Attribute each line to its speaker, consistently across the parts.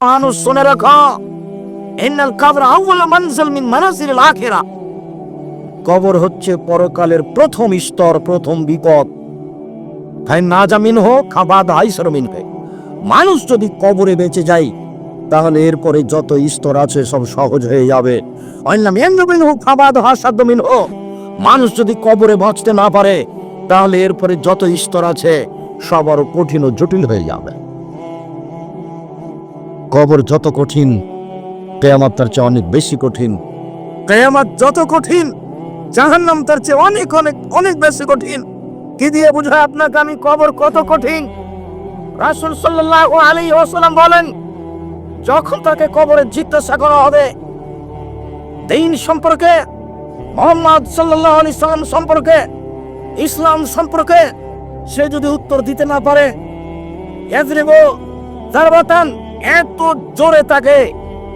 Speaker 1: মানুষ শুনে রাখো কবর হচ্ছে পরকালের প্রথম স্তর, প্রথম বিপদ। না জামিন হোক খাবাদ হাইসর মিনবে মানুষ যদি কবরে বেঁচে যায়, তাহলে এরপরে যত স্তর আছে সব সহজ হয়ে যাবে। অন্যাম এমন হোক খাবাদ হাসাদ্য মিন হোক মানুষ যদি কবরে বাঁচতে না পারে, তাহলে এরপরে যত স্তর আছে, সব আরও কঠিন ও জটিল হয়ে যাবে। কবর যত কঠিন, কেয়ামত তার চেয়ে অনেক বেশি কঠিন। কেয়ামত যত কঠিন, জাহান্নাম তার চেয়ে অনেক অনেক অনেক বেশি কঠিন। কি দিয়ে বুঝায় আপনাকে আমি কবর কত কঠিন? রাসূল সাল্লাল্লাহু আলাইহি ওয়াসাল্লাম বলেন, যখন তাকে কবরে জিজ্ঞাসা করা হবে, দিন সম্পর্কে, মোহাম্মদ সাল্লাল্লাহু আলাইহি সাল্লাম সম্পর্কে, ইসলাম সম্পর্কে, সে যদি উত্তর দিতে না পারে, ইয়াজরিবু জারবাতান এত জোরে তাকে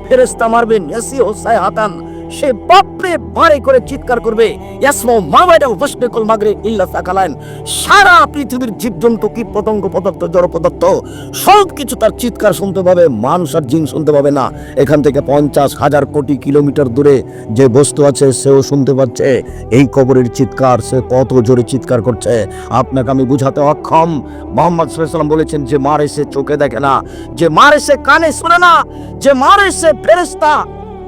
Speaker 1: ফেরেস্তা মারবেন হাতান সে বাপরে বারে করে চিৎকার করবে। ইয়াসমো মামাইডা ওয়াসবিকুল মাগরে ইল্লা সাকালান সারা পৃথিবীর জীবজন্তু কি পতঙ্গ পদার্থ, জড় পদার্থ? সব কিছু তার চিৎকার শুনতে পাবে, মানুষ আর জিন শুনতে পাবে না। এখান থেকে পঞ্চাশ হাজার কোটি কিলোমিটার দূরে যে বস্তু আছে, সেও শুনতে পাচ্ছে। এই কবরের চিৎকার, সে কত জোরে চিৎকার করছে। আপনাকে আমি বুঝাতে অক্ষম। মোহাম্মদ সাল্লাম বলেছেন, যে মারে সে চোখে দেখে না। যে মারে সে কানে শুনে না। যে মারে সে ফেরেস্তা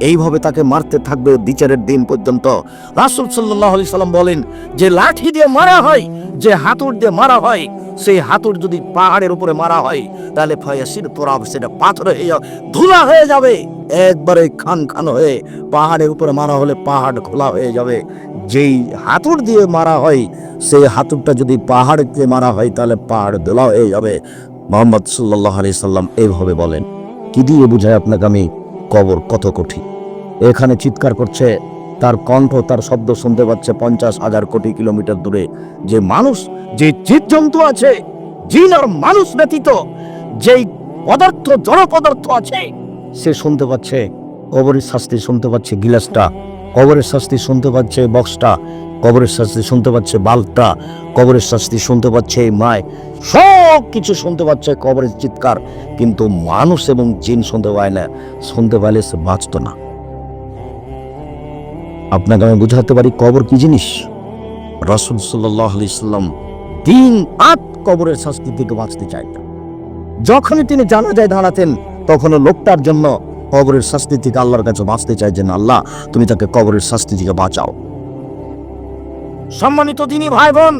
Speaker 1: এইভাবে তাকে মারতে থাকবে বিচারের দিন পর্যন্ত। রাসুল সাল্লাহ সাল্লাম বলেন, যে লাঠি দিয়ে মারা হয়, যে হাতুড় দিয়ে মারা হয়, সেই হাতুর যদি পাহাড়ের উপরে মারা হয়, তাহলে ফয়াসির তোরা সেটা পাথর হয়ে যাবে, ধুলা হয়ে যাবে। একবারে খান খান হয়ে পাহাড়ের উপরে মারা হলে পাহাড় খোলা হয়ে যাবে। যেই হাতুড় দিয়ে মারা হয়, সেই হাতুরটা যদি পাহাড়কে মারা হয়, তাহলে পাহাড় দোলা হয়ে যাবে। মোহাম্মদ সাল্লাহ আলি সাল্লাম এইভাবে বলেন। কি দিয়ে বুঝায় আপনাকে আমি কবর কত কঠিন? এখানে চিৎকার করছে, তার কণ্ঠ, তার শব্দ শুনতে পাচ্ছে পঞ্চাশ হাজার কোটি কিলোমিটার দূরে। যে মানুষ, যে জীবজন্তু আছে, জিন আর মানুষ ব্যতীত, যেই পদার্থ জড় পদার্থ আছে, সে শুনতে পাচ্ছে কবরের শাস্তি, শুনতে পাচ্ছে গিলাসটা। কবরের শাস্তি শুনতে পাচ্ছে বক্সটা, কবরের শাস্তি শুনতে পাচ্ছে বাল্বটা, কবরের শাস্তি শুনতে পাচ্ছে মায়। সব কিছু শুনতে পাচ্ছে কবরের চিৎকার, কিন্তু মানুষ এবং জিন শুনতে পায় না, শুনতে পাইলে সে বাঁচত না। আপনাকে আমি বুঝাতে পারি কবর কি জিনিস? রসুল সাল্লাহ আলি সাল্লাম দিন আত কবরের শাস্তি থেকে বাঁচতে চাইতেন যখনই তিনি জানা যায় দাঁড়াতেন, তখনও লোকটার জন্য কবরের শাস্তি থেকে আল্লাহর কাছে বাঁচতে চাইছেন আল্লাহ, তুমি তাকে কবরের শাস্তি থেকে বাঁচাও। সম্মানিত দিনী ভাই বোন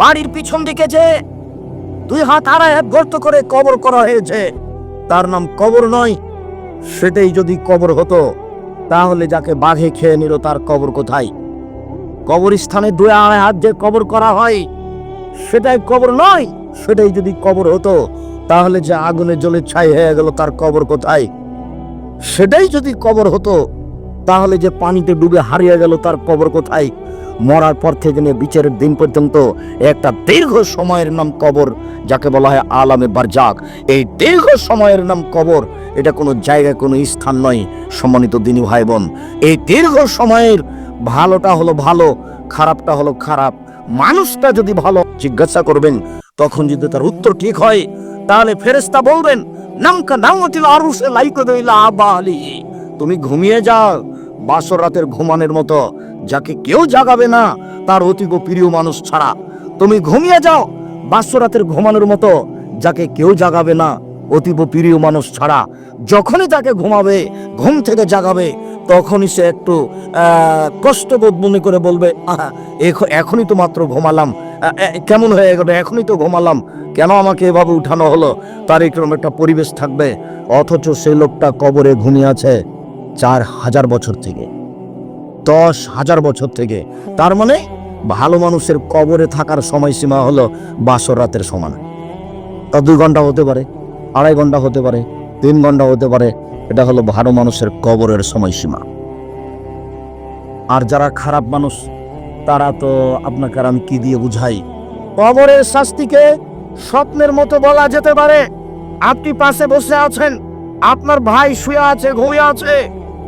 Speaker 1: বাড়ির পিছন দিকে যে দুই হাত আড়াই হাত গর্ত করে কবর করা হয়েছে, তার নাম কবর নয়, সেটাই যদি কবর হতো তাহলে যাকে বাঘে খেয়ে নিল তার কবর কোথায়? কবরস্থানে দুই আড়াই হাত যে কবর করা হয়, সেটাই কবর নয়, সেটাই যদি কবর হতো, তাহলে যে আগুনে জ্বলে ছাই হয়ে গেল তার কবর কোথায়? সেটাই যদি কবর হতো, তাহলে যে পানিতে ডুবে হারিয়ে গেল তার কবর কোথায়? মরার পর থেকে নিয়ে বিচারের দিন পর্যন্ত একটা দীর্ঘ সময়ের নাম কবর, যাকে বলা হয় আলামে বারজাক। এই দীর্ঘ সময়ের নাম কবর এটা কোনো জায়গায়, কোনো স্থান নয়, সম্মানিত দিনী ভাই বোন এই দীর্ঘ সময়ের ভালোটা হলো ভালো, খারাপটা হলো খারাপ। মানুষটা যদি ভালো জিজ্ঞাসা করবেন, তখন যদি তার উত্তর ঠিক হয়, তাহলে ফেরেস্তা বলবেন তুমি ঘুমিয়ে যাও, বাসর রাতের ঘুমানোর মতো। যাকে কেউ জাগাবে না, তার অতীব প্রিয় মানুষ ছাড়া। তুমি ঘুমিয়ে যাও, বাসর রাতের ঘুমানোর মতো। যাকে কেউ জাগাবে না অতীব প্রিয় মানুষ ছাড়া যখনই তাকে ঘুমাবে ঘুম থেকে জাগাবে তখনই সে একটু আহ, কষ্টবোধ মনে করে বলবে এখনই তো মাত্র ঘুমালাম। কেমন হয়ে গেল? এখনই তো ঘুমালাম। কেন আমাকে এভাবে উঠানো হলো? তার এরকম একটা পরিবেশ থাকবে। অথচ সেই লোকটা কবরে ঘুমিয়ে আছে চার হাজার বছর থেকে। দশ হাজার বছর থেকে। তার মানে ভালো মানুষের কবরে থাকার সময়সীমা হলো বাসর রাতের সমান। তা দুই ঘণ্টা হতে পারে। আড়াই ঘণ্টা হতে পারে, তিন ঘণ্টা হতে পারে, এটা হলো ভালো মানুষের কবরের সময়সীমা। আর যারা খারাপ মানুষ, তারা তো আপনাকে আমি কি দিয়ে বুঝাই? কবরের শাস্তিকে স্বপ্নের মতো বলা যেতে পারে। আপনি পাশে বসে আছেন, আপনার ভাই শুয়ে আছে, ঘুমিয়ে আছে,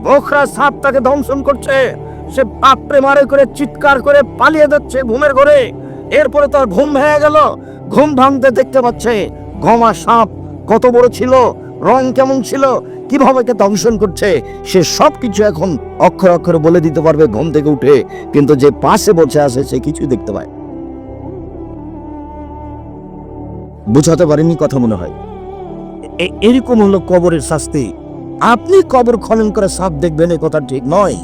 Speaker 1: বোখরা সাপ তাকে দংশন করছে, সে বাপরে মারে করে, চিৎকার করে পালিয়ে যাচ্ছে ঘুমের ঘরে। এরপরে তার ঘুম ভেঙে গেল, ঘুম ভাঙতে দেখতে পাচ্ছে গমা সাপ কত বড় ছিল? রং কেমন ছিল? কীভাবে কে দংশন করছে? সে সব কিছু এখন অক্ষর অক্ষরে বলে দিতে পারবে ঘুম থেকে উঠে। কিন্তু যে পাশে বসে আছে, সে কিছুই দেখতে পায় বুঝাতে পারেনি কথা মনে হয়। এরকম হলো কবরের শাস্তি। আপনি কবর খনন করে সাপ দেখবেন, এ কথা ঠিক নয়।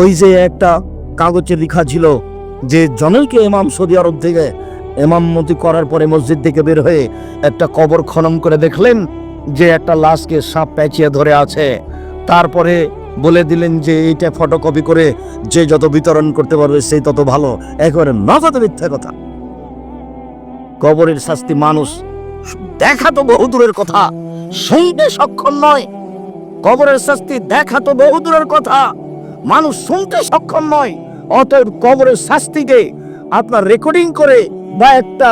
Speaker 1: ওই যে একটা কাগজে লেখা ছিল যে জনৈকে ইমাম সৌদি আরব থেকে এমামতি করার পরে মসজিদ থেকে বের হয়ে একটা কবর খনন করে দেখলেন যে একটা লাশকে সাপ প্যাঁচিয়ে ধরে আছে। তারপরে বলে দিলেন যে এইটা ফটোকপি করে যে যত বিতরণ করতে পারবে সেই তত ভালো। একেবারে নগদ মিথ্যা কথা। কবরের শাস্তি মানুষ দেখা তো বহু দূরের কথা, শুনতে সক্ষম নয়। কবরের শাস্তি দেখা তো বহু দূরের কথা, মানুষ শুনতে সক্ষম নয়। অতএব কবরের শাস্তিকে আপনার রেকর্ডিং করে বা একটা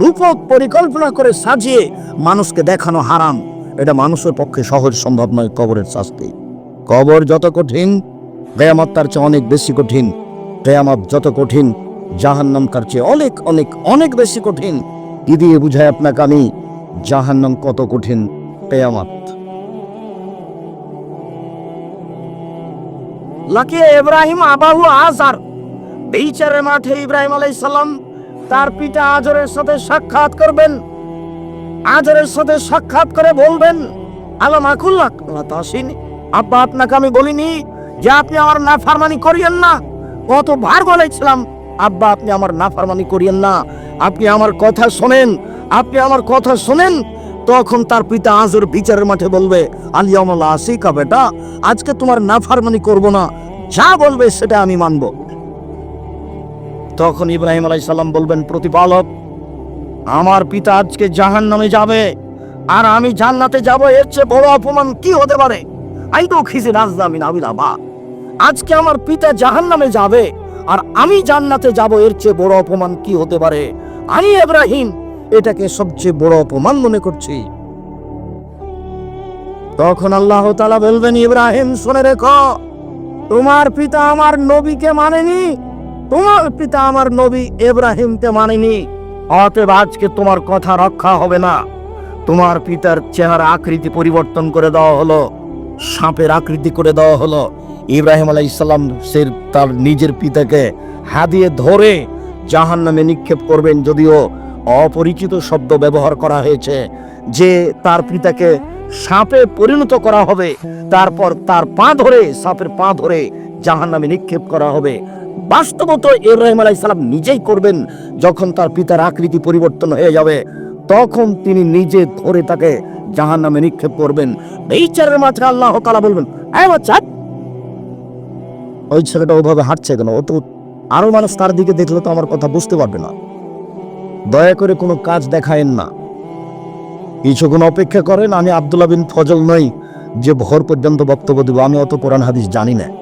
Speaker 1: রূপক পরিকল্পনা করে সাজিয়ে মানুষকে দেখানো হারাম। এটা মানুষের পক্ষে সহজ সম্ভব নয় কবরের শাস্তি। কবর যত কঠিন, কেয়ামত তার চেয়ে অনেক বেশি কঠিন। কেয়ামত যত কঠিন, জাহান্নাম তার চেয়ে অনেক অনেক অনেক বেশি কঠিন। কি দিয়ে বুঝায় আপনাকে আমি? জাহান্নাম কত কঠিন, কেয়ামত। লাকিয়ে ইব্রাহিম আবাহু আজার বিচারের মাঠে ইব্রাহিম আলাই সালাম তার পিতা আজরের সাথে সাক্ষাৎ করবেন। আজরের সাথে সাক্ষাৎ করে বলবেন, আলাম আকুল্লাহ আব্বা, আপনাকে আমি বলিনি যে আপনি আমার নাফারমানি করিয়েন না। কত ভার বলেছিলাম আব্বা, আপনি আমার নাফারমানি করিয়েন না। আপনি আমার কথা শোনেন, আপনি আমার কথা শোনেন। তখন তার পিতা আজর বিচারের মাঠে বলবে আলিয়ামলা আসিকা বেটা, আজকে তোমার নাফারমানি করব না। যা বলবে সেটা আমি মানব। তখন ইব্রাহিম আলাই সাল্লাম বলবেন, প্রতিপালক, আমার পিতা আজকে জাহান নামে যাবে, আর আমি জান্নাতে যাব। এর চেয়ে বড় অপমান কি হতে পারে? আই তো খিজে রাজদামি নাবিলা বা আজকে আমার পিতা জাহান নামে যাবে, আর আমি জান্নাতে যাব। এর চেয়ে বড় অপমান কি হতে পারে? আমি ইব্রাহিম, এটাকে সবচেয়ে বড় অপমান মনে করছি। তখন আল্লাহ তালা বলবেন, ইব্রাহিম, শুনে রেখো, তোমার পিতা আমার নবীকে মানেনি তোমার পিতা আমার নবী ইব্রাহিমকে মানেনি, অতএব আজকে তোমার কথা রক্ষা হবে না। তোমার পিতার চেহারা আকৃতি পরিবর্তন করে দেওয়া হলো, সাপের আকৃতি করে দেওয়া হলো। ইব্রাহিম আলাই ইসলাম সে তার নিজের পিতাকে হাদিয়ে ধরে জাহান নামে নিক্ষেপ করবেন যদিও অপরিচিত শব্দ ব্যবহার করা হয়েছে। যে তার পিতাকে সাপে পরিণত করা হবে, তারপর তার পা ধরে, সাপের পা ধরে জাহান নামে নিক্ষেপ করা হবে। বাস্তবত ইব্রাহিম আলাই সালাম নিজেই করবেন যখন তার পিতার আকৃতি পরিবর্তন হয়ে যাবে তখন তিনি নিজে ধরে তাকে জাহান নামে নিক্ষেপ করবেন। এই চারের মাঝে আল্লাহ তালা বলবেন "এই বাচ্চা, ওই ছেলেটা ওভাবে হাঁটছে কেন? ও তো আরও মানুষ তার দিকে দেখলে তো আমার কথা বুঝতে পারবে না। দয়া করে কোনো কাজ দেখায়েন না। কিছুক্ষণ অপেক্ষা করেন আমি আব্দুল্লাহ বিন ফজল নই যে ভোর পর্যন্ত বক্তব্য দেবো আমি অত কোরআন হাদিস জানি না।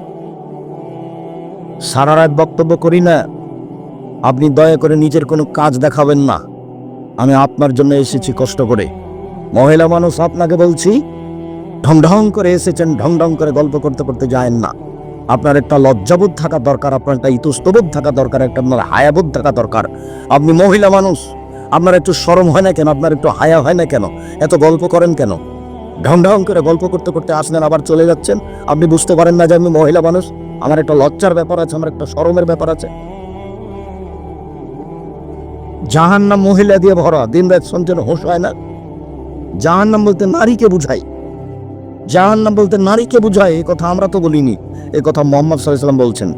Speaker 1: সারা রাত বক্তব্য করি না। আপনি দয়া করে নিজের কোনো কাজ দেখাবেন না। আমি আপনার জন্য এসেছি কষ্ট করে। মহিলা মানুষ আপনাকে বলছি ঢং ঢং করে এসেছেন ঢং ঢং করে গল্প করতে করতে যায়েন না। আপনার একটা লজ্জাবোধ থাকা দরকার, আপনার একটা ইতস্তবোধ থাকা দরকার, একটা আপনার হায়াবোধ থাকা দরকার। আপনি মহিলা মানুষ, আপনার একটু শরম হয় না কেন? আপনার একটু হায়া হয় না কেন? এত গল্প করেন কেন? ঢং ঢং করে গল্প করতে করতে আসলেন, আবার চলে যাচ্ছেন? আপনি বুঝতে পারেন না যে আমি মহিলা মানুষ? আমার একটা লজ্জার ব্যাপার আছে, আমার একটা শরমের ব্যাপার আছে। জাহান্নাম মহিলা দিয়ে ভরা দিন রাত শুনছেন হোশ হয় না? জাহান্নাম বলতে নারীকে বুঝাই। জাহান্নাম বলতে নারীকে বুঝায় এই কথা আমরা তো বলিনি, এই কথা মোহাম্মদ সাল্লাম বলছেন।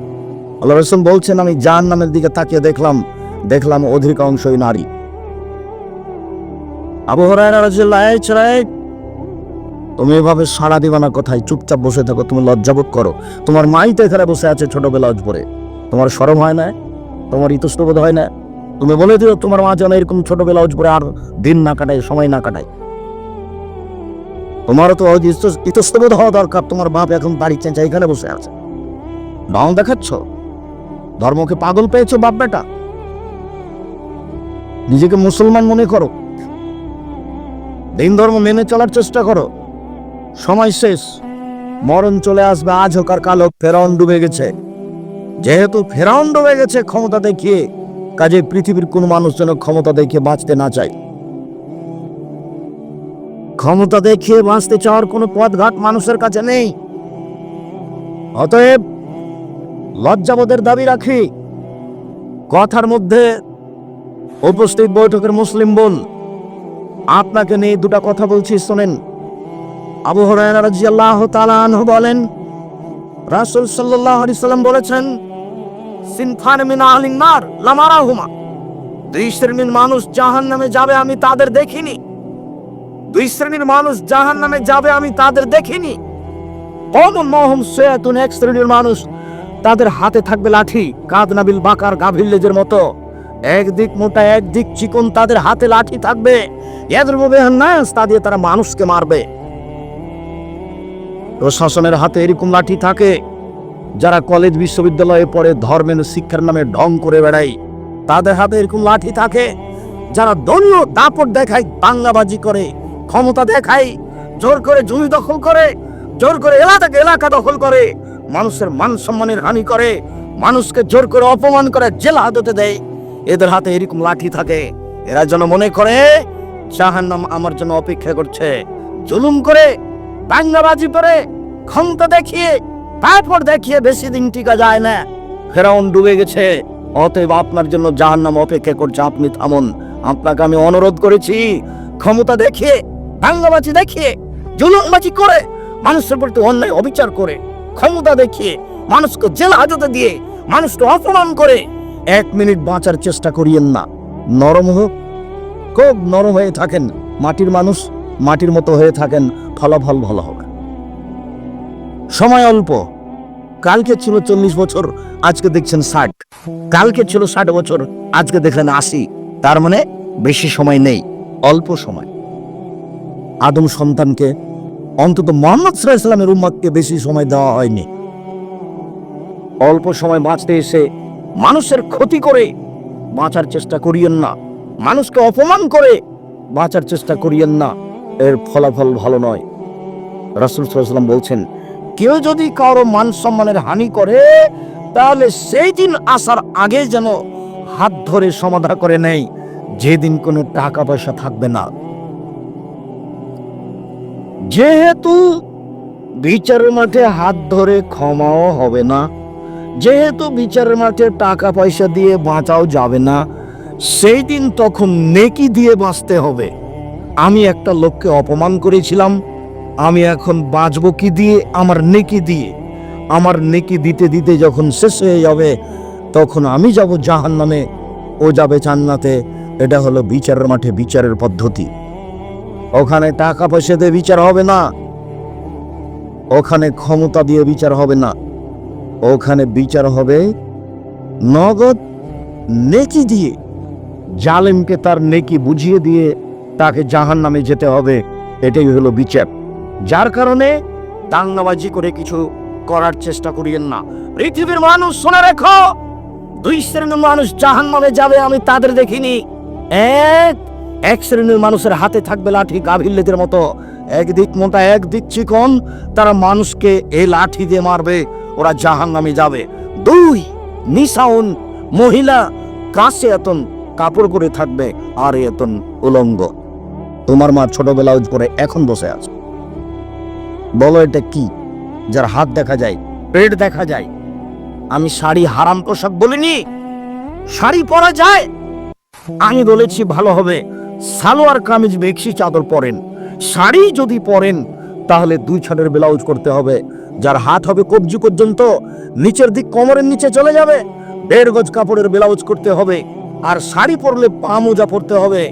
Speaker 1: আল্লাহ রসুল বলছেন, আমি জাহান্নামের দিকে তাকিয়ে দেখলাম দেখলাম অধিকাংশই নারী। আবু হরায়রা রাদিয়াল্লাহু আনহু ছড়ায় তুমি এভাবে সাড়া দিবা না কথায় চুপচাপ বসে থাকো, তুমি লজ্জাবোধ করো। তোমার মাই তো এখানে বসে আছে ছোটবেলা পরে তোমার শরম হয় না? তোমার ইতস্তবোধ হয় না? তুমি বলে দিও, তোমার মা যেন এরকম ছোট ব্লাউজ পরে আর দিন না কাটায়, সময় না কাটায়। তোমারও তো ইতস্তবোধ হওয়া দরকার। তোমার বাপ এখন বাড়ি চেঁচা এখানে বসে আছে। ঢং দেখাচ্ছ? ধর্মকে পাগল পেয়েছ বাপ বেটা? নিজেকে মুসলমান মনে করো। দিন ধর্ম মেনে চলার চেষ্টা করো। সময় শেষ। মরণ চলে আসবে আজ হোক আর কাল ফেরাউন ডুবে গেছে। যেহেতু ফেরাউন ডুবে গেছে, ক্ষমতা দেখিয়ে কাজে পৃথিবীর কোন মানুষ যেন ক্ষমতা দেখিয়ে বাঁচতে না চায়। ক্ষমতা দেখিয়ে বাঁচতে চাওয়ার কোনো পথঘাট মানুষের কাছে নেই। অতএব লজ্জাবোধের দাবি রাখি, কথার মধ্যে উপস্থিত বৈঠকের মুসলিম বোন, আপনাকে নিয়ে দুটা কথা বলছি, শোনেন। আবু তাআলা আনহু বলেন, রাসূল সাল্লাল্লাহু আলাইহি সাল্লাম বলেছেন, সিনফান মিন আহলিন নার, লামারাহুমা। দুই শ্রেণির মানুষ জাহান্নামে যাবে আমি তাদের দেখিনি। দুই শ্রেণির মানুষ জাহান্নামে যাবে আমি তাদের দেখিনি। কম মহম সৈয়াতুন, এক শ্রেণির মানুষ তাদের হাতে থাকবে লাঠি কাদনাবিল বাকার গাভিল্লেজের মতো। একদিক মোটা একদিক চিকন তাদের হাতে লাঠি থাকবে। এদের নাস, তা দিয়ে তারা মানুষকে মারবে। প্রশাসনের হাতে এরকম লাঠি থাকে, যারা কলেজ বিশ্ববিদ্যালয়ে পড়ে ধর্মের শিক্ষার নামে ঢং করে বেড়ায়। তাদের হাতে এরকম লাঠি থাকে, যারা দলীয় দাপট দেখায়, দাঙ্গাবাজি করে, ক্ষমতা দেখায়, জোর করে জমি দখল করে, জোর করে এলাকাকে এলাকা দখল করে, মানুষের মান সম্মানের হানি করে, মানুষকে জোর করে অপমান করে জেল হাজতে দেয়। এদের হাতে এরকম লাঠি থাকে, এরা যেন মনে করে, জাহান্নাম আমার জন্য অপেক্ষা করছে, জুলুম করে দাঙ্গাবাজি করে ক্ষমতা দেখিয়ে, তারপর দেখিয়ে বেশি দিন টিকা যায় না। ফেরাউন ডুবে গেছে। অতএব আপনার জন্য জাহান্নাম অপেক্ষা করছে। আপনি থামুন। আপনাকে আমি অনুরোধ করেছি, ক্ষমতা দেখিয়ে দাঙ্গাবাজি দেখিয়ে জুলুমবাজি করে, মানুষের প্রতি অন্যায় অবিচার করে, ক্ষমতা দেখিয়ে, মানুষকে জেল হাজতে দিয়ে, মানুষকে অপমান করে, এক মিনিট বাঁচার চেষ্টা করিয়েন না। নরম হোক, খুব নরম হয়ে থাকেন মাটির মানুষ। মাটির মতো হয়ে থাকেন, ফলাফল ভালো হবে সময় অল্প। কালকে ছিল চল্লিশ বছর, আজকে দেখছেন ষাট। কালকে ছিল ষাট বছর, আজকে দেখলেন আশি। তার মানে বেশি সময় নেই, অল্প সময়। আদম সন্তানকে, অন্তত মোহাম্মদ সাল্লাহ ইসলামের উম্মাদকে বেশি সময় দেওয়া হয়নি। অল্প সময় বাঁচতে এসে মানুষের ক্ষতি করে বাঁচার চেষ্টা করিয়েন না। মানুষকে অপমান করে বাঁচার চেষ্টা করিয়েন না। এর ফলাফল ভালো নয়। রাসুল সাল্লাম বলছেন, কেউ যদি কারও মান সম্মানের হানি করে, তাহলে সেই দিন আসার আগে যেন হাত ধরে সমাধা করে নেয়। যেদিন কোনো টাকা পয়সা থাকবে না। যেহেতু বিচারের মাঠে হাত ধরে ক্ষমাও হবে না, যেহেতু বিচারের মাঠে টাকা পয়সা দিয়ে বাঁচাও যাবে না, সেই দিন তখন নেকি দিয়ে বাঁচতে হবে। আমি একটা লোককে অপমান করেছিলাম। আমি এখন বাঁচবো কি দিয়ে? আমার নেকি দিয়ে। আমার নেকি দিতে দিতে যখন শেষ হয়ে যাবে, তখন আমি যাব জাহান নামে ও যাবে জান্নাতে। এটা হলো বিচারের মাঠে বিচারের পদ্ধতি। ওখানে টাকা পয়সা দিয়ে বিচার হবে না। ওখানে ক্ষমতা দিয়ে বিচার হবে না। ওখানে বিচার হবে নগদ নেকি দিয়ে। জালেমকে তার নেকি বুঝিয়ে দিয়ে তাকে জাহান নামে যেতে হবে। এটাই হলো বিচার যার কারণে দাঙ্গাবাজি করে কিছু করার চেষ্টা করিয়েন না। পৃথিবীর মানুষ শুনে রেখো, দুই শ্রেণির মানুষ জাহান নামে যাবে, আমি তাদের দেখিনি। এক এক শ্রেণির মানুষের হাতে থাকবে লাঠি গাভিল্লেদের মতো। একদিক মোটা, একদিক চিকন, তারা মানুষকে এই লাঠি দিয়ে মারবে, ওরা জাহান নামে যাবে। দুই নিশাউন মহিলা কাছে এতন কাপড় পরে থাকবে, আর এতন উলঙ্গ। তোমার মা ছোট ব্লাউজ পরে এখন বসে আছে। বলো এটা কি? যার হাত দেখা যায়, পেট দেখা যায়। আমি শাড়ি হারাম পোশাক বলিনি। শাড়ি পরা যায়। আমি বলেছি ভালো হবে। সালোয়ার কামিজ বেক্সি চাদর পরেন। শাড়ি যদি পরেন, তাহলে দুই ছাড়ের ব্লাউজ করতে হবে। যার হাত হবে কবজি পর্যন্ত, নিচের দিক কোমরের নিচে চলে যাবে। দেড় গজ কাপড়ের ব্লাউজ করতে হবে। আর শাড়ি পরলে পা মোজা পরতে হবে।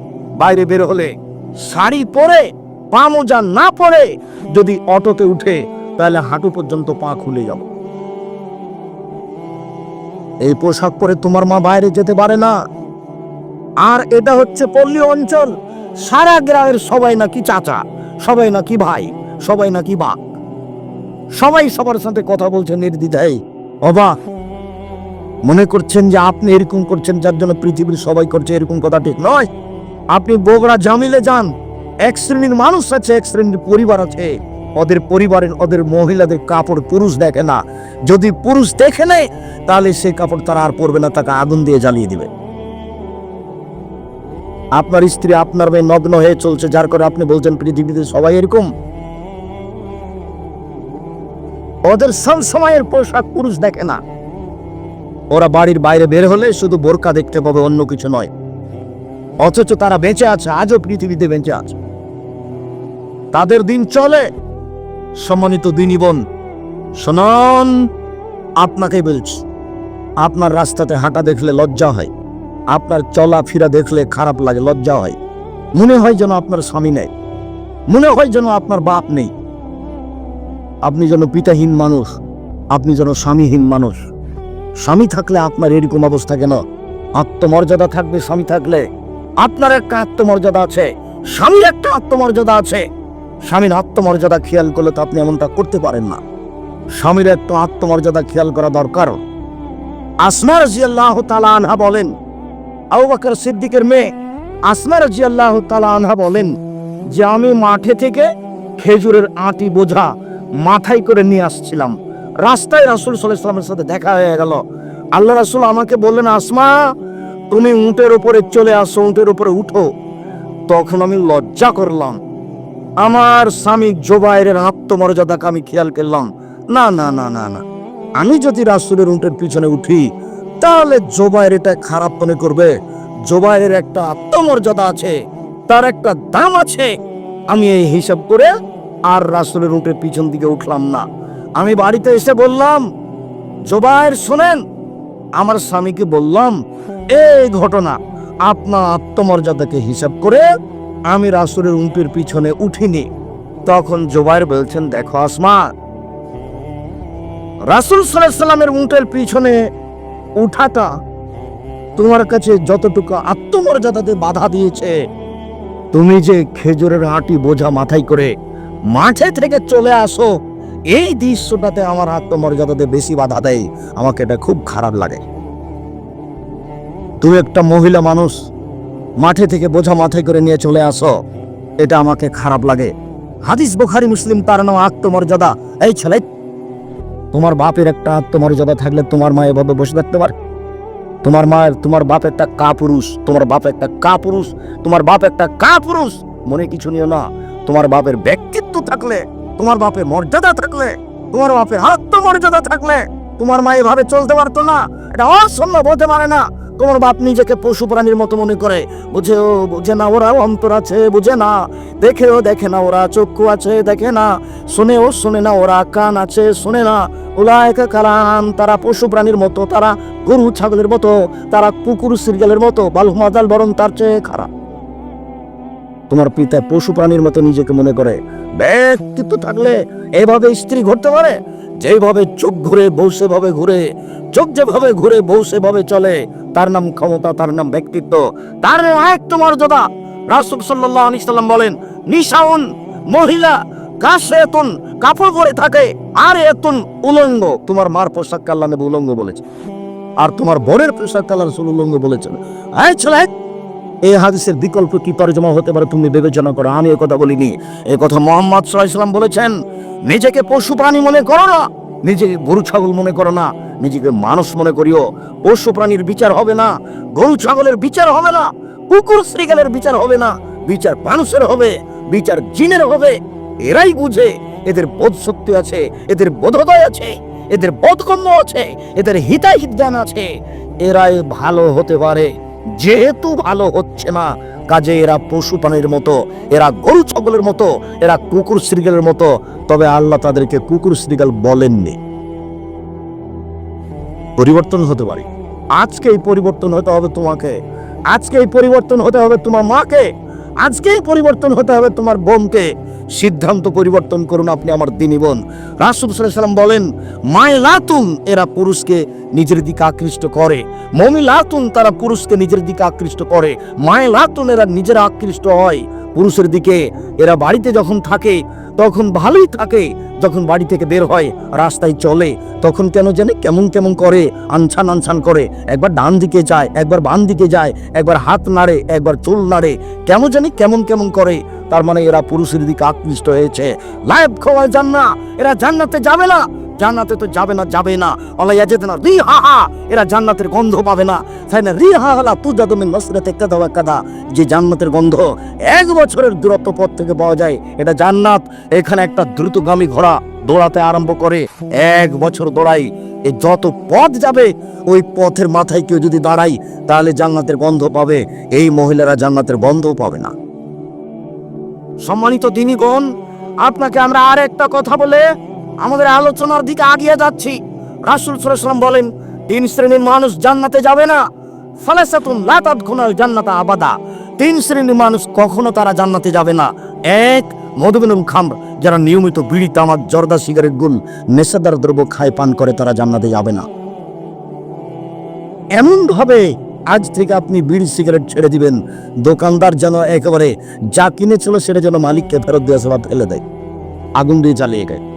Speaker 1: বাইরে বের হলে শাড়ি পরে পা মোজা না পরে, যদি অটোতে উঠে, তাহলে হাঁটু পর্যন্ত পা খুলে যাবে। এই পোশাক পরে তোমার মা বাইরে যেতে পারে না। আর এটা হচ্ছে পল্লী অঞ্চল। সারা গ্রামের সবাই নাকি চাচা, সবাই নাকি ভাই, সবাই নাকি বাপ। সবাই সবার সাথে কথা বলছে নির্দ্বিধায়। অবাক মনে করছেন যে আপনি এরকম করছেন, যার জন্য পৃথিবীর সবাই করছে এরকম কথা ঠিক নয়। আপনি বগুড়া জামিলে যান। এক শ্রেণির মানুষ আছে, এক শ্রেণির পরিবার আছে। ওদের পরিবারের, ওদের মহিলাদের কাপড় পুরুষ দেখে না। যদি পুরুষ দেখে নেয়, তাহলে সেই কাপড় তারা আর পরবে না, তাকে আগুন দিয়ে জ্বালিয়ে দিবে। আপনার স্ত্রী, আপনার মেয়ে নগ্ন হয়ে চলছে, যার করে আপনি বলছেন পৃথিবীতে সবাই এরকম। ওদের সময়ের পোশাক পুরুষ দেখে না। ওরা বাড়ির বাইরে বের হলে শুধু বোরকা দেখতে পাবে, অন্য কিছু নয়। অথচ তারা বেঁচে আছে, আজও পৃথিবীতে বেঁচে আছে। তাদের দিন চলে। সম্মানিত দিনী বোন আপনাকে বলছি, আপনার রাস্তাতে হাঁটা দেখলে লজ্জা হয়, আপনার চলাফেরা দেখলে খারাপ লাগে, লজ্জা হয়। মনে হয় যেন আপনার স্বামী নেই, মনে হয় যেন আপনার বাপ নেই। আপনি যেন পিতাহীন মানুষ, আপনি যেন স্বামীহীন মানুষ। স্বামী থাকলে আপনার এরকম অবস্থা কেন? আত্মমর্যাদা থাকবে, স্বামী থাকলে। আপনার একটা আত্মমর্যাদা আছে, স্বামীর একটা আত্মমর্যাদা আছে। স্বামীর আত্মমর্যাদা খেয়াল করলে তো আপনি এমনটা করতে পারেন না। স্বামীর একটা আত্মমর্যাদা খেয়াল করা দরকার। আসমা রাজিয়াল্লাহ তালা আনহা বলেন, আবু সিদ্দিকের মেয়ে আসমা রাজিয়াল্লাহ তালা আনহা বলেন যে আমি মাঠে থেকে খেজুরের আটি বোঝা মাথায় করে নিয়ে আসছিলাম। রাস্তায় রাসুল সাল্লামের সাথে দেখা হয়ে গেল। আল্লাহ রাসুল আমাকে বললেন, আসমা তুমি উটের উপরে চলে আসো, উটের উপরে উঠো। তখন আমি লজ্জা করলাম। আমার স্বামী জোবাইরের আত্মমর্যাদাকে আমি খেয়াল করলাম। না না না না না। আমি যদি রাসুলের উঁটের পিছনে উঠি, তাহলে জোবাইর এটা খারাপ মনে করবে। জোবাইরের একটা আত্মমর্যাদা আছে, তার একটা দাম আছে। আমি এই হিসাব করে আর রাসুলের উটের পিছন দিকে উঠলাম না। আমি বাড়িতে এসে বললাম, জোবাইর, শোনেন আমার স্বামীকে বললাম, এই ঘটনা আপনার আত্মমর্যাদাকে হিসাব করে আমি রাসুলের উঁটের পিছনে উঠিনি। তখন জোবাইর বলছেন, দেখো আসমা, রাসুল সাল্লামের উঁটের পিছনে উঠাটা তোমার কাছে যতটুকু আত্মমর্যাদাতে বাধা দিয়েছে, তুমি যে খেজুরের আটি বোঝা মাথায় করে মাঠে থেকে চলে আসো এই দৃশ্যটাতে আমার আত্মমর্যাদাতে বেশি বাধা দেয়। আমাকে এটা খুব খারাপ লাগে। তুমি একটা মহিলা মানুষ, মাঠে থেকে বোঝা মাথায় করে নিয়ে চলে আসো। এটা আমাকে খারাপ লাগে। হাদিস বোখারি, মুসলিম, তার নাম আত্মমর্যাদা। এই ছেলে, তোমার বাপের একটা আত্মমর্যাদা থাকলে তোমার মা এভাবে বসে থাকতে পারে? তোমার মায়ের তোমার বাপ একটা কা পুরুষ তোমার বাপ একটা কা পুরুষ তোমার বাপ একটা কা পুরুষ মনে কিছু নিও না। তোমার বাপের ব্যক্তিত্ব থাকলে তোমার বাপের মর্যাদা থাকলে, তোমার বাপের আত্মমর্যাদা থাকলে, তোমার মা এভাবে চলতে পারতো না। এটা অসম্ভব হতে পারে না। তোমার বাপ নিজেকে পশু প্রাণীর মতো মনে করে। বুঝে ও বুঝে না, ওরা অন্তর আছে, বুঝে না। দেখেও দেখে না, ওরা চক্ষু আছে, দেখে না। শুনেও শুনে না, ওরা কান আছে, শুনে না। ওলায়কা কালাম, তারা পশু প্রাণীর মতো, তারা গরু, ছাগলের মতো, তারা কুকুর, সিরিয়ালের মতো বালুমাদাল বরং তার চেয়ে খারাপ। তোমার পিতা পশু প্রাণীর মতো নিজেকে মনে করে। ব্যক্তিত্ব থাকলে এভাবে স্ত্রী ঘটতে পারে। যেভাবে চোখ ঘুরে বউ সেভাবে ঘুরে, চোখ যেভাবে ঘুরে বউ সেভাবে চলে, তার নাম ক্ষমতা, তার নাম ব্যক্তিত্ব, তার নাম আয়ত্ত মর্যাদা। রাসুল সাল্লাহ আলি সাল্লাম বলেন, নিশাউন মহিলা কাশে এতন কাপড় পরে থাকে, আর এতন উলঙ্গ। তোমার মার পোশাক আল্লাহ নবী উলঙ্গ বলেছে। আর তোমার বোনের পোশাক কালার উলঙ্গ বলেছেন। এই ছেলে এই হাদিসের বিকল্প কি তর্জমা হতে পারে তুমি বিবেচনা করো? আমি কথা বলিনি। এ কথা মোহাম্মদ সাল্লাম বলেছেন, নিজেকে পশু প্রাণী মনে করো না, নিজেকে গরু, ছাগল মনে করো না, নিজেকে মানুষ মনে করিও। পশু প্রাণীর বিচার হবে না, গরু, ছাগলের বিচার হবে না, কুকুর শ্রীগালের বিচার হবে না, বিচার মানুষের হবে, বিচার জিনের হবে। এরাই বুঝে, এদের বোধ শক্তি আছে, এদের বোধোদয় আছে, এদের বোধগম্য আছে, এদের হিতাহিত জ্ঞান আছে। এরাই ভালো হতে পারে। যেহেতু ভালো হচ্ছে না, কাজে এরা পশু প্রাণীর মতো, এরা গরু ছাগলের মতো, এরা কুকুর শ্রীগালের মতো, তবে আল্লাহ তাদেরকে কুকুর শ্রীগাল বলেননি। পরিবর্তন হতে পারে। আজকে এই পরিবর্তন হতে হবে তোমাকে। আজকে এই পরিবর্তন হতে হবে তোমার মাকে। আজকেই পরিবর্তন হতে হবে তোমার বোনকে। সিদ্ধান্ত পরিবর্তন করুন আপনি আমার দিনী বোন। রাসুল সাল্লাম বলেন, মায় লাতুন, এরা পুরুষকে নিজের দিকে আকৃষ্ট করে। মমি লাতুন, তারা পুরুষকে নিজের দিকে আকৃষ্ট করে। মায় লাতুন, এরা নিজেরা আকৃষ্ট হয়। পুরুষের দিকে। এরা বাড়িতে যখন থাকে, তখন ভালোই থাকে। যখন বাড়ি থেকে বের হয়, রাস্তায় চলে, তখন কেন জানে কেমন কেমন করে, আনছান আনছান করে। একবার ডান দিকে যায়, একবার বাম দিকে যায়, একবার হাত নাড়ে, একবার চুল নাড়ে কেমন জানি কেমন কেমন করে। তার মানে এরা পুরুষের দিকে আকৃষ্ট হয়েছে। লাইভ খাওয়া যান না এরা জান্নাতে যাবে না। জান্নাতে তো যাবে না যাবে না। অলাইয়া যেতে না রি হা। হা এরা জান্নাতের গন্ধ পাবে না। তাই না রি হা হালা তু যাদমের নসরাতে কাদা কাদা। যে জান্নাতের গন্ধ এক বছরের দূরত্ব পথ থেকে পাওয়া যায়, এটা জান্নাত। এখানে একটা দ্রুতগামী ঘোড়া দৌড়াতে আরম্ভ করে, এক বছর দৌড়াই এই যত পথ যাবে, ওই পথের মাথায় কেউ যদি দাঁড়াই তাহলে জান্নাতের গন্ধ পাবে। এই মহিলারা জান্নাতের গন্ধও পাবে না। সম্মানিত দিনীগণ, আপনাকে আমরা আর একটা কথা বলে আমাদের আলোচনার দিকে আগিয়ে যাচ্ছি। রাসুল সাল্লাম বলেন, তিন শ্রেণির মানুষ জান্নাতে যাবে না। খুনাল জান্নাতা আবাদা। তিন শ্রেণির মানুষ কখনো তারা জান্নাতে যাবে না। এক মধুবিনুল খামর, যারা নিয়মিত বিড়ি, তামাক, জর্দা, সিগারেট, গুল, নেশাদার দ্রব্য খায়, পান করে, তারা জান্নাতে যাবে না। এমন ভাবে আজ থেকে আপনি বিড়ি, সিগারেট ছেড়ে দিবেন। দোকানদার যেন একেবারে যা কিনেছিল, সেটা যেন মালিককে ফেরত দিয়ে আসে বা ফেলে দেয়। আগুন দিয়ে জ্বালিয়ে গায়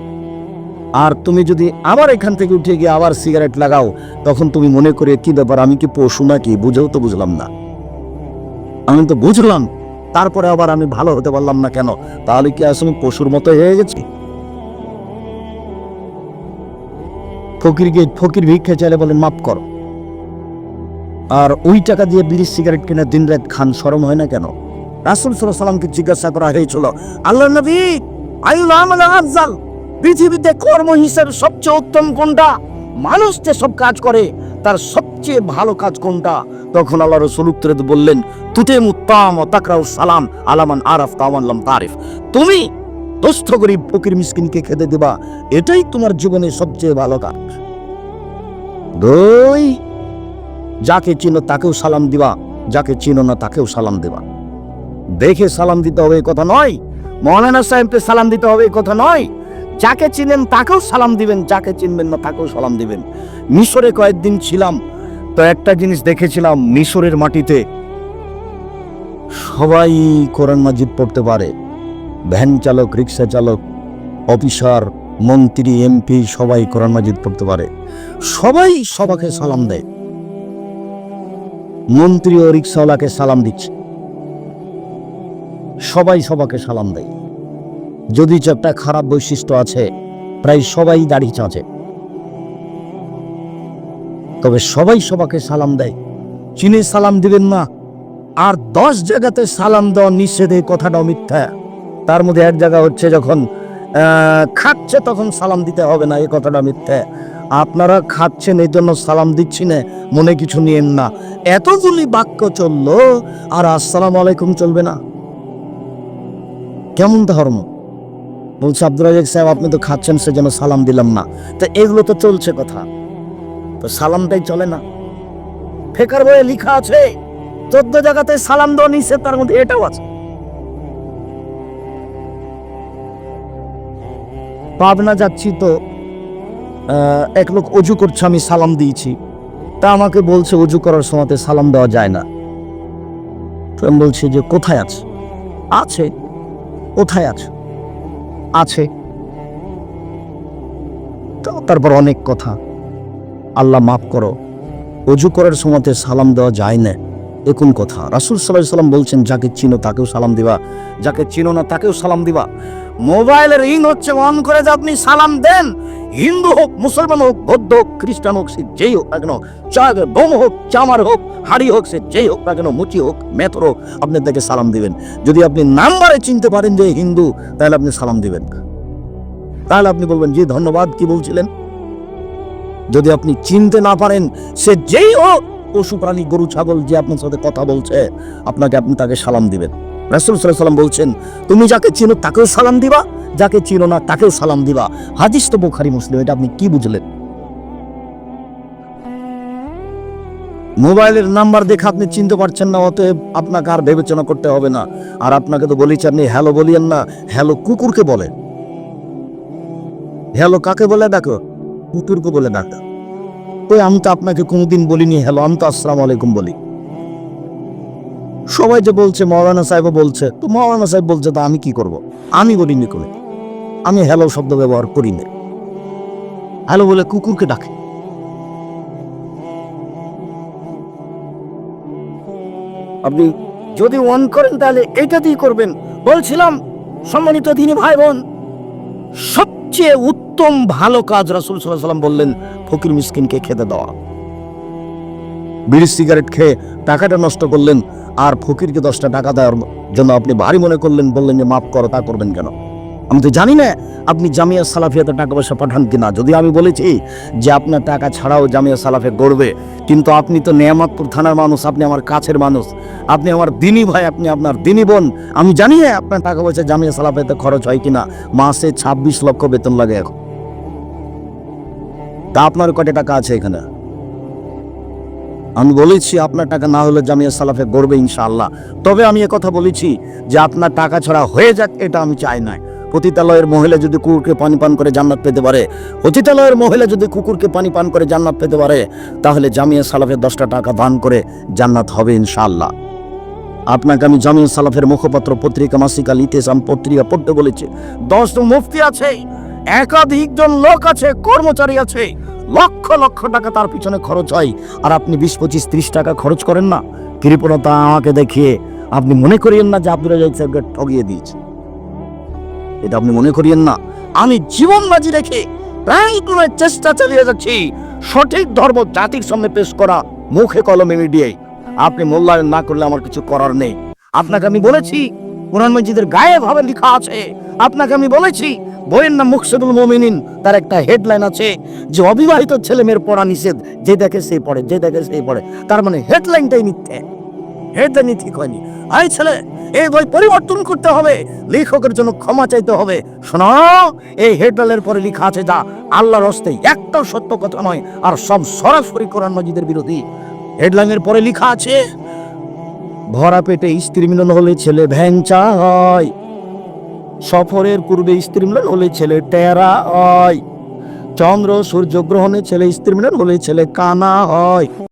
Speaker 1: আর তুমি যদি আবার এখান থেকে উঠে গিয়ে আবার সিগারেট লাগাও, তখন তুমি মনে করে কি ব্যাপার, আমি কি পশু নাকি? বুঝেও তো বুঝলাম না। আমি তো বুঝলাম, তারপরে আবার আমি ভালো হতে পারলাম না কেন? তাহলে কি আসলে পশুর মতো হয়ে গেছি? ফকিরকে, ফকির ভিক্ষা চাইলে বলেন মাফ করো। আর ওই টাকা দিয়ে বিড়ি সিগারেট কিনে দিন রাত খান, সরম হয় না কেন? রাসুল সাল্লামকে জিজ্ঞাসা করা হয়েছিল আল্লাহ নবী আয়ুল আফজাল? পৃথিবীতে কর্ম হিসেবে সবচেয়ে উত্তম কোনটা? মানুষ যে সব কাজ করে, তার সবচেয়ে ভালো কাজ কোনটা? তখন আল্লাহ রসুল বললেন, তুতে মুত্তাম ও তাকরাউ সালাম আলামান আরাফ তাওয়ানলাম তারিফ। তুমি দুস্থ গরিব ফকির মিসকিনকে খেতে দেবা, এটাই তোমার জীবনের সবচেয়ে ভালো কাজ। দুই, যাকে চিনো তাকেও সালাম দিবা, যাকে চিনো না তাকেও সালাম দেবা। দেখে সালাম দিতে হবে কথা নয়, মৌলানা সাহেবকে সালাম দিতে হবে কথা নয় যাকে চিনেন তাকেও সালাম দিবেন, যাকে চিনবেন না তাকেও সালাম দিবেন। মিশরে কয়েকদিন ছিলাম, তো একটা জিনিস দেখেছিলাম, মিশরের মাটিতে সবাই কোরআন মাজিদ পড়তে পারে। ভ্যান চালক, রিক্সা চালক, অফিসার, মন্ত্রী, এমপি, সবাই কোরআন মাজিদ পড়তে পারে। সবাই সবাকে সালাম দেয়। মন্ত্রী ও রিক্সাওয়ালাকে সালাম দিচ্ছে। সবাই সবাকে সালাম দেয়। যদি একটা খারাপ বৈশিষ্ট্য আছে, প্রায় সবাই দাড়ি চাঁচে। তবে সবাই সবাকে সালাম দেয়। চিনে সালাম দিবেন না। আর দশ জায়গাতে সালাম দেওয়া নিষেধ, এই কথাটাও মিথ্যা। তার মধ্যে এক জায়গা হচ্ছে যখন খাচ্ছে তখন সালাম দিতে হবে না, এই কথাটা মিথ্যা। আপনারা খাচ্ছেন, এই জন্য সালাম দিচ্ছি না, মনে কিছু নিয়েন না। এতগুলি বাক্য চলল, আর আসসালাম আলাইকুম চলবে না। কেমন ধর্ম? বলছে আব্দুল রাজাক সাহেব, আপনি তো খাচ্ছেন, সেজন্য সালাম দিলাম না। তো এগুলো তো চলছে কথা। তো সালামটাই চলে না। ফেকার বইয়ে লেখা আছে, চোদ্দ জায়গাতে সালাম দেওয়া নিষেধ, তার মধ্যে এটাও আছে। পাবনা যাচ্ছি তো এক লোক অজু করছে, আমি সালাম দিয়েছি। তা আমাকে বলছে, অজু করার সময়তে সালাম দেওয়া যায় না। তো আমি বলছি যে, কোথায় আছে? আছে। কোথায় আছে? আছে। তারপর অনেক কথা। আল্লাহ মাফ করো। অজু করার সময়তে সালাম দেওয়া যায় না। একুন কথা। রাসুল সাল্লাহ সাল্লাম বলছেন, যাকে চিনো তাকেও সালাম দিবা। যাকে চিনো না তাকেও সালাম দিবা। মোবাইলের রিং হচ্ছে অন করে যে আপনি সালাম দেন। হিন্দু হোক, মুসলমান হোক, বৌদ্ধ হোক, খ্রিস্টান হোক, সে যেই হোক না কেন চা বোম হোক, চামার হোক, হাড়ি হোক, সে যেই হোক না কেন, মুচি হোক, মেথর হোক, আপনি তাকে সালাম দিবেন। যদি আপনি নাম্বারে চিনতে পারেন যে হিন্দু, তাহলে আপনি সালাম দিবেন। তাহলে আপনি বলবেন, জি, ধন্যবাদ, কি বলছিলেন? যদি আপনি চিনতে না পারেন, সে যেই হোক, পশু, প্রাণী, গরু, ছাগল, যে আপনার সাথে কথা বলছে, আপনাকে আপনি তাকে সালাম দিবেন। রাসুল সাল্লাম বলছেন, তুমি যাকে চিনো তাকেও সালাম দিবা, যাকে চিনো না তাকেও সালাম দিবা। হাদিস তো বোখারি, মুসলিম, এটা আপনি কি বুঝলেন? মোবাইলের নাম্বার দেখে আপনি চিনতে পারছেন না, অতএব আপনাকে আর বিবেচনা করতে হবে না। আর আপনাকে তো বলেছি আপনি হ্যালো বলিয়েন না, হ্যালো কুকুরকে বলে। হ্যালো কাকে বলে দেখো? কুকুরকে বলে ডাকা। ওই আমি তো আপনাকে কোনোদিন বলিনি, হ্যালো, আমি তো আসসালাম আলাইকুম বলি। সবাই যে বলছে, মৌলানা সাহেবও বলছে, তো মৌলানা সাহেব বলছে, তো আমি কি করব? আমি বলিনি করে আমি হ্যালো শব্দ ব্যবহার করি না। হ্যালো বলে কুকুরকে ডাকে। আপনি যদি অন করেন তাহলে এটা দিয়ে করবেন। বলছিলাম, সম্মানিত দিনী ভাই বোন সবচেয়ে উত্তম ভালো কাজ রাসুল সাল্লাম বললেন, ফকির মিসকিনকে খেতে দেওয়া। বিড়ি, সিগারেট খেয়ে টাকাটা নষ্ট করলেন আর ফকিরকে দশটা টাকা দেওয়ার জন্য আপনি ভারী মনে করলেন, বললেন যে মাফ করো, তা করবেন কেন? আমি তো জানি না আপনি জামিয়া সালাফিয়াতে টাকা পয়সা পাঠান কিনা। যদি আমি বলেছি যে আপনার টাকা ছাড়াও জামিয়া সালাফে গড়বে, কিন্তু আপনি তো নেয়ামতপুর থানার মানুষ, আপনি আমার কাছের মানুষ, আপনি আমার দিনী ভাই, আপনি আপনার দিনী বোন, আমি জানি না আপনার টাকা পয়সা জামিয়া সালাফেতে খরচ হয় কিনা। মাসে ছাব্বিশ লক্ষ বেতন লাগে এখন। তা আপনার কত টাকা আছে এখানে? আমি বলেছি, আপনার টাকা না হলে জামিয়া সালাফে গড়বে ইনশাআল্লাহ। তবে আমি কথা বলেছি যে, আপনার টাকা ছাড়া হয়ে যাক, এটা আমি চাই না পতিতালয়ের মহিলা যদি কুকুরকে পানি পান করে জান্নাত পেতে পারে, পতিতালয়ের মহিলা যদি কুকুরকে পানি পান করে জান্নাত পেতে পারে, তাহলে জামিয়া সালাফের দশটা টাকা দান করে জান্নাত হবে ইনশাআল্লাহ। আপনাকে আমি জামিয়া সালাফের মুখপাত্র পত্রিকা মাসিকা আল ইতেসাম পত্রিকা পড়তে বলেছি। দশ মুফতি আছে একাধিক জন লোক আছে, কর্মচারী আছে। লক্ষ লক্ষ টাকা তার পিছনে খরচ হয়। আর আপনি বিশ পঁচিশ ত্রিশ টাকা খরচ করেন না। কৃপণতা আমাকে দেখিয়ে আপনি মনে করিয়েন না যে আব্দুল রাজাক সাহেবকে ঠগিয়ে দিয়েছে। এটা আপনি মনে করিয়েন না। আমি জীবন বাজি রেখে প্রায় কোনো চেষ্টা চালিয়ে যাচ্ছি। সঠিক ধর্ম জাতির সামনে পেশ করা মুখে কলমে মিডিয়ায়। আপনি মূল্যায়ন না করলে আমার কিছু করার নেই। আপনাকে আমি বলেছি, কোরআন মসজিদের গায়ে ভাবে লেখা আছে। আপনাকে আমি বলেছি বইয়ের নাম মুকসেদুল মোমিনিন। তার একটা হেডলাইন আছে যে, অবিবাহিত ছেলে মেয়ের পড়া নিষেধ। যে দেখে সেই পড়ে, যে দেখে সেই পড়ে। তার মানে হেডলাইনটাই মিথ্যে। হেডলাইনই ঠিক হয়নি। আই ছেলে, এই বই পরিবর্তন করতে হবে। লেখকের জন্য ক্ষমা চাইতে হবে। শোনো, এই হেডলাইনের পরে লেখা আছে যা আল্লাহর হস্তে একটাও সত্য কথা নয়, আর সব সরাসরি কোরআন মজিদের বিরোধী। হেডলাইনের পরে লেখা আছে, ভরা পেটে স্ত্রী মিলন হলে ছেলে ভ্যাংচা হয়। সফরের পূর্বে স্ত্রী মিলন হলে ছেলে টেরা হয়। চন্দ্র সূর্য গ্রহণে ছেলে স্ত্রী মিলন হলে ছেলে কানা হয়।